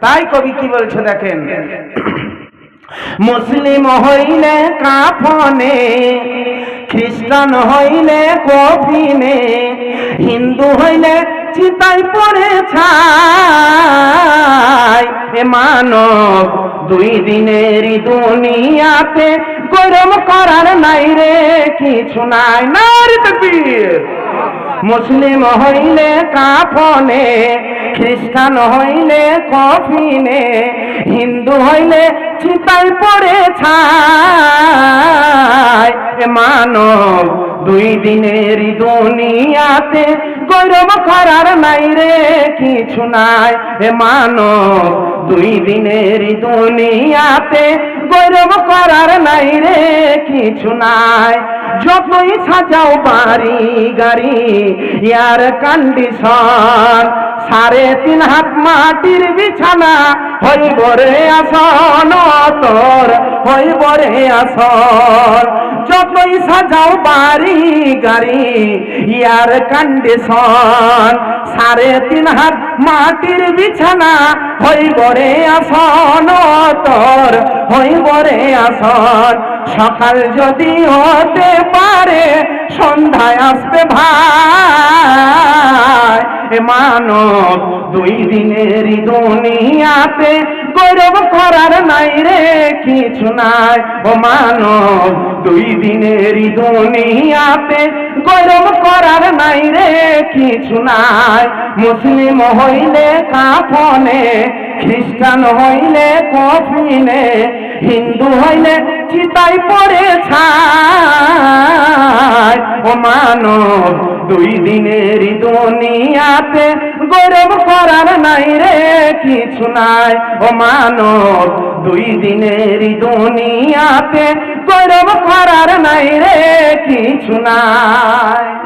তাই কবি কি বলছে দেখেন? মুসলিম হইলে কাফনে, খ্রিস্টান হইলে কফিনে, হিন্দু হইলে চিতাই পড়ে ছাই। এ মানব দুই দিনের দুনিয়াতে গরম করার নাই রে, কিছু নাই। না রে তকবীর। মুসলিম হইলে কাফনে খ্রিস্টান হইলে, কফিনে, হিন্দু হইলে চিতাই পড়ে এ মানব দুই দিনের দুনিয়াতে গৌরব করার নাই রে, কিছু নাই। এ মানব দুই দিনের দুনিয়াতে গৌরব করার নাই রে, কিছু নাই। যতই সাজাও বাড়ি গাড়ি, ইয়ার কন্ডিশন সাড়ে তিন হাত মাটির বিছানা হইব রে আসন তোর হইব রে আসন। যতই সাজাও বাড়ি, গাড়ি, ইয়ার কন্ডিশন সাড়ে তিন হাত মাটির বিছানা হইব রে আসন তোর হইব রে আসন। সকাল যদি হতে পারে, সন্ধ্যায় আসবে ভাই। মানব, দুই দিনের দুনিয়াতে গৌরব করার নাই রে, কিছু নাই। ও মানব, দুই দিনের দুনিয়াতে গৌরব করার নাই রে, কিছু নাই। মুসলিম হইলে কাফনে, খ্রিস্টান হইলে কফিনে, হিন্দু হইলে চিতাই পড়ে ছাই। ও মানব দুই দিনের দুনিয়াতে গৌরব করার নাই রে, কিছু নাই। ও মানব, দুই দিনের দুনিয়াতে গৌরব করার নাই রে, কিছু নাই।